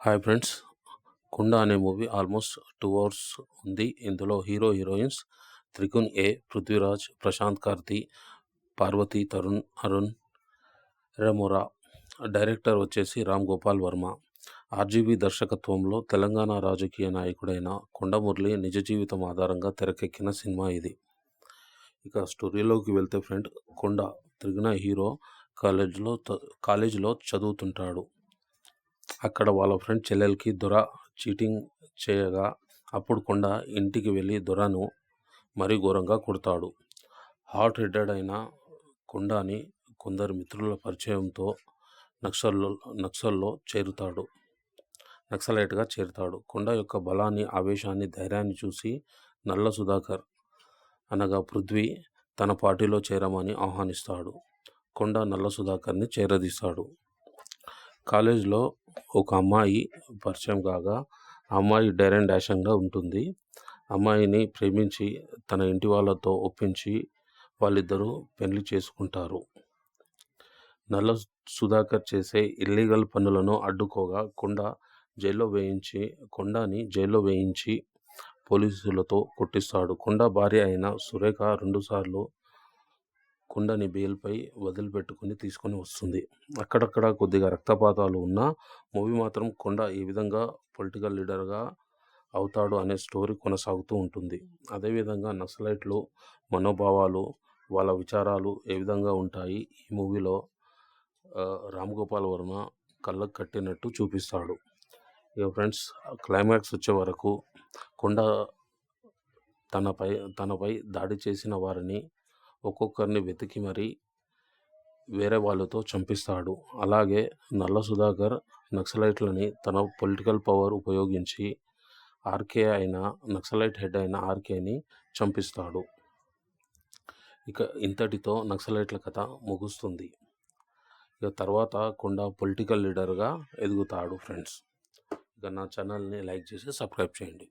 Hi friends 'కుండ' అనే movie almost two hours ఉంది. ఇందులో హీరో, హీరోయిన్స్ త్రిగుణ్ ఏ, పృథ్వీరాజ్, ప్రశాంత్ కార్తి, పార్వతి, తరుణ్, అరుణ్ రెమోరా. డైరెక్టర్ వచ్చేసి రామ్ గోపాల్ వర్మ. ఆర్జీబీ దర్శకత్వంలో తెలంగాణ రాజకీయ నాయకుడైన కొండమురళి నిజ జీవితం ఆధారంగా తెరకెక్కిన సినిమా ఇది. ఇక స్టోరీలోకి వెళ్తే ఫ్రెండ్ కొండ త్రిగుణ హీరో కాలేజ్లో కాలేజీలో చదువుతుంటాడు. అక్కడ వాళ్ళ ఫ్రెండ్ చెల్లెలకి దొర చీటింగ్ చేయగా అప్పుడు కొండ ఇంటికి వెళ్ళి దొరను మరీ ఘోరంగా కొడతాడు. హాట్ హెడెడ్ అయిన కొండని కొందరు మిత్రుల పరిచయంతో నక్సల్లో నక్సల్లో చేరుతాడు నక్సలైట్గా చేరుతాడు. కొండ యొక్క బలాన్ని, ఆవేశాన్ని, ధైర్యాన్ని చూసి నల్ల సుధాకర్ అనగా పృథ్వీ తన పార్టీలో చేరమని ఆహ్వానిస్తాడు. కొండ నల్ల సుధాకర్ని చేరదీస్తాడు. కాలేజ్లో ఒక అమ్మాయి పరిచయం కాగా అమ్మాయి డేర్ అండ్ ఉంటుంది. అమ్మాయిని ప్రేమించి తన ఇంటి వాళ్ళతో ఒప్పించి వాళ్ళిద్దరూ పెళ్ళి చేసుకుంటారు. నల్ల సుధాకర్ చేసే ఇల్లీగల్ పనులను అడ్డుకోగా కొండ జైల్లో వేయించి కొండని జైల్లో వేయించి పోలీసులతో కొట్టిస్తాడు. కొండ భార్య అయిన సురేఖ రెండుసార్లు కుండని బేల్పై వదిలిపెట్టుకుని తీసుకొని వస్తుంది. అక్కడక్కడ కొద్దిగా రక్తపాతాలు ఉన్నా మూవీ మాత్రం కొండ ఏ విధంగా పొలిటికల్ లీడర్గా అవుతాడు అనే స్టోరీ కొనసాగుతూ ఉంటుంది. అదేవిధంగా నక్సలైట్లు మనోభావాలు, వాళ్ళ విచారాలు ఏ విధంగా ఉంటాయి ఈ మూవీలో రామ్ గోపాల్ వర్మ కళ్ళకు కట్టినట్టు చూపిస్తాడు. ఇక ఫ్రెండ్స్ క్లైమాక్స్ వచ్చే వరకు కొండ తనపై తనపై దాడి చేసిన వారిని ఒక్కొక్కరిని వెతికి మరీ వేరే వాళ్ళతో చంపిస్తాడు. అలాగే నల్ల సుధాకర్ నక్సలైట్లని తన పొలిటికల్ పవర్ ఉపయోగించి ఆర్కే అయిన నక్సలైట్ హెడ్ అయిన ఆర్కేని చంపిస్తాడు. ఇక ఇంతటితో నక్సలైట్ల కథ ముగుస్తుంది. ఇక తర్వాత కొండ పొలిటికల్ లీడర్గా ఎదుగుతాడు ఫ్రెండ్స్. ఇక నా ఛానల్ని లైక్ చేసి సబ్స్క్రైబ్ చేయండి.